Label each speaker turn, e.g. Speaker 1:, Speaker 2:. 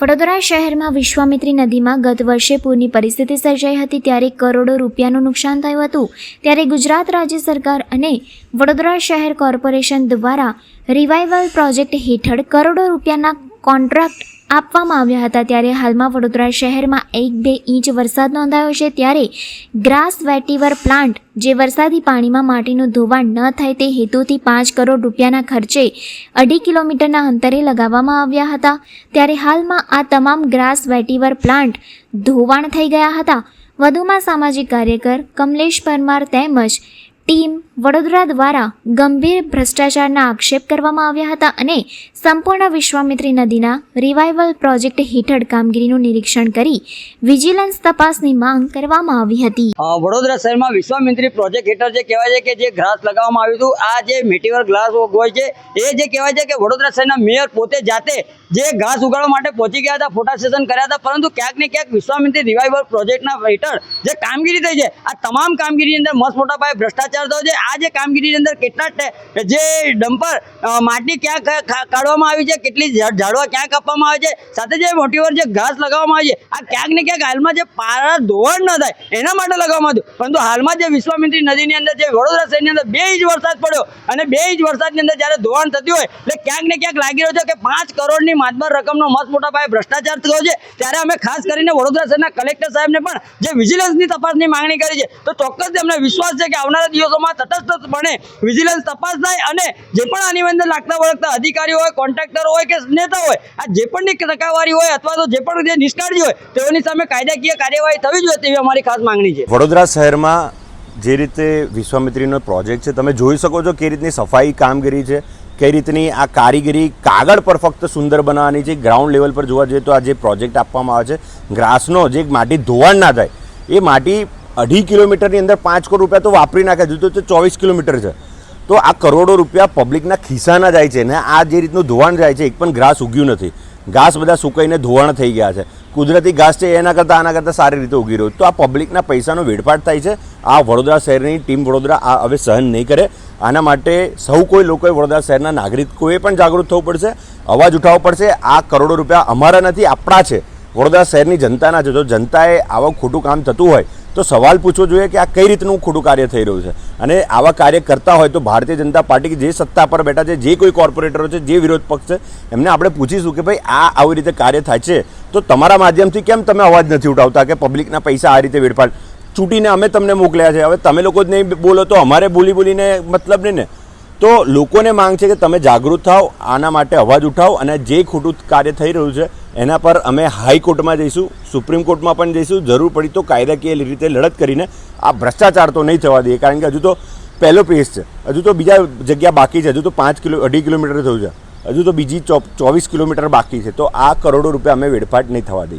Speaker 1: વડોદરા શહેરમાં વિશ્વામિત્રી નદીમાં ગત વર્ષે પૂરની પરિસ્થિતિ સર્જાઈ હતી ત્યારે કરોડો રૂપિયાનું નુકસાન થયું હતું. ત્યારે ગુજરાત રાજ્ય સરકાર અને વડોદરા શહેર કોર્પોરેશન દ્વારા રિવાઇવલ પ્રોજેક્ટ હેઠળ કરોડો રૂપિયાના કોન્ટ્રાક્ટ આપવામાં આવ્યા હતા ત્યારે હાલમાં વડોદરા શહેરમાં એક બે ઇંચ વરસાદ નોંધાયો છે ત્યારે ગ્રાસ વેટીવર પ્લાન્ટ જે વરસાદી પાણીમાં માટીનું ધોવાણ ન થાય તે હેતુથી પાંચ કરોડ રૂપિયાના ખર્ચે અઢી કિલોમીટરના અંતરે લગાવવામાં આવ્યા હતા. ત્યારે હાલમાં આ તમામ ગ્રાસ વેટીવર પ્લાન્ટ ધોવાણ થઈ ગયા હતા. વધુમાં સામાજિક કાર્યકર કમલેશ પરમાર તેમજ ટીમ વડોદરા દ્વારા ગંભીર ભ્રષ્ટાચારના આક્ષેપ કરવામાં આવ્યા હતા અને સંપૂર્ણ વિશ્વામિત્રી નદીના રિવાઇવલ પ્રોજેક્ટ હેઠળ કામગીરીનું નિરીક્ષણ કરી વિજિલન્સ તપાસની માંગ કરવામાં આવી હતી.
Speaker 2: વડોદરા શહેરમાં વિશ્વામિત્રી પ્રોજેક્ટ હેઠળ જે કહેવાય છે કે જે ગ્રાસ લગાવવામાં આવ્યું હતું, આ જે મેટીવર ગ્લાસ હોય છે, એ જે કહેવાય છે કે વડોદરા શહેરના મેયર પોતે જાતે જે ઘાસ ઉગાડવા માટે પહોંચી ગયા હતા, ફોટા સેશન કર્યા હતા, પરંતુ ક્યાંક ને ક્યાંક વિશ્વામિત્રી રિવાઇવલ પ્રોજેક્ટના હેઠળ જે કામગીરી થઈ છે, આ તમામ કામગીરીની અંદર મસ્ત મોટા પાયે ભ્રષ્ટાચાર થયો છે, આ જે કામગીરીની અંદર કેટલા જે ડમ્પર માટી ક્યાં કાઢવામાં આવી છે, કેટલી ઝાડવા ક્યાં કાપવામાં આવે છે, સાથે જે મોટીવર જે ઘાસ લગાવવામાં આવી છે, આ ક્યાંક ને ક્યાંક હાલમાં જે પારા ધોવાણ ન થાય, એના માટે લગાવવામાં આવ્યું. પરંતુ હાલમાં જે વિશ્વામિત્રી નદીની અંદર જે વડોદરા શહેરની અંદર બે ઇંચ વરસાદ પડ્યો અને બે ઇંચ વરસાદની અંદર જ્યારે ધોવાણ થતી હોય, એટલે ક્યાંક ને ક્યાંક લાગી રહ્યો છે કે પાંચ કરોડની માતબર રકમનો મસ્ત મોટા પાયે ભ્રષ્ટાચાર થયો છે, ત્યારે અમે ખાસ કરીને વડોદરા શહેરના કલેક્ટર સાહેબને પણ જે વિજિલન્સની તપાસની માંગણી કરી છે, તો ચોક્કસ અમને વિશ્વાસ છે કે આવનારા દિવસોમાં તટસ્થપણે વિજિલન્સ તપાસ થાય અને જે પણ આની અંદર લાગતા વળગતા અધિકારીઓ હોય કોન્ટ્રાક્ટર હોય કે નેતા હોય, આ જે પણ ટકાવારી હોય અથવા તો જે પણ જે નિષ્કાળજી હોય, તેઓની સામે કાયદાકીય કાર્યવાહી થવી જોઈએ તેવી અમારી ખાસ માંગણી છે.
Speaker 3: વડોદરા શહેરમાં જે રીતે વિશ્વામિત્રીનો પ્રોજેક્ટ છે, તમે જોઈ શકો છો કે રીતની સફાઈ કામગીરી છે કઈ રીતની આ કારીગરી કાગળ પર ફક્ત સુંદર બનાવવાની છે ગ્રાઉન્ડ લેવલ પર જોવા જઈએ તો આ જે પ્રોજેક્ટ આપવામાં આવે છે, ગ્રાસનો જે માટી ધોવાણ ના થાય, એ માટી અઢી કિલોમીટરની અંદર પાંચ કરોડ રૂપિયા તો વાપરી નાખે છે તો ચોવીસ કિલોમીટર છે. તો આ કરોડો રૂપિયા પબ્લિકના ખિસ્સાના જાય છે ને આ જે રીતનું ધોવાણ જાય છે, એક પણ ઘાસ ઉગ્યું નથી. ઘાસ બધા સુકાઈને ધોવાણ થઈ ગયા છે. કુદરતી ઘાસ છે, એના કરતાં આના કરતાં સારી રીતે ઉગી રહ્યું તો આ પબ્લિકના પૈસાનો વેડફાટ થાય છે. આ વડોદરા શહેરની ટીમ વડોદરા આ હવે સહન નહીં કરે. આના માટે સૌ કોઈ લોકોએ વડોદરા શહેરના નાગરિકોએ પણ જાગૃત થવું પડશે. અવાજ ઉઠાવવો પડશે. આ કરોડો રૂપિયા અમારા નથી, આપણા છે. વડોદરા શહેરની જનતાના છે. જો જનતાએ આવું ખોટું કામ થતું હોય તો સવાલ પૂછવો જોઈએ કે આ કઈ રીતનું ખોટું કાર્ય થઈ રહ્યું છે? અને આવા કાર્ય કરતા હોય તો ભારતીય જનતા પાર્ટી જે સત્તા પર બેઠા છે, જે કોઈ કોર્પોરેટરો છે, જે વિરોધ પક્ષ છે, એમને આપણે પૂછીશું કે ભાઈ આ આવી રીતે કાર્ય થાય છે. તો તમારા માધ્યમથી કેમ તમે અવાજ નથી ઉઠાવતા કે પબ્લિકના પૈસા આ રીતે વેડફાટ ચૂંટીને અમે તમને મોકલ્યા છે. હવે તમે લોકો જ નહીં બોલો તો અમારે બોલી બોલીને મતલબ નહીં ને. તો લોકોને માંગ છે કે તમે જાગૃત થાઓ, આના માટે અવાજ ઉઠાવો અને જે ખોટું કાર્ય થઈ રહ્યું છે, એના પર અમે હાઈકોર્ટમાં જઈશું, સુપ્રીમ કોર્ટમાં પણ જઈશું. જરૂર પડી તો કાયદાકીય રીતે લડત કરીને આ ભ્રષ્ટાચાર તો નહીં થવા દઈએ, કારણ કે હજુ તો પહેલો પેસ છે. હજુ તો બીજા જગ્યા બાકી છે. હજુ તો પાંચ કિલો, અઢી કિલોમીટર થયું છે. હજુ તો બીજી ચોવીસ કિલોમીટર બાકી છે. તો આ કરોડો રૂપિયા અમે વેડફાટ નહીં થવા દઈએ.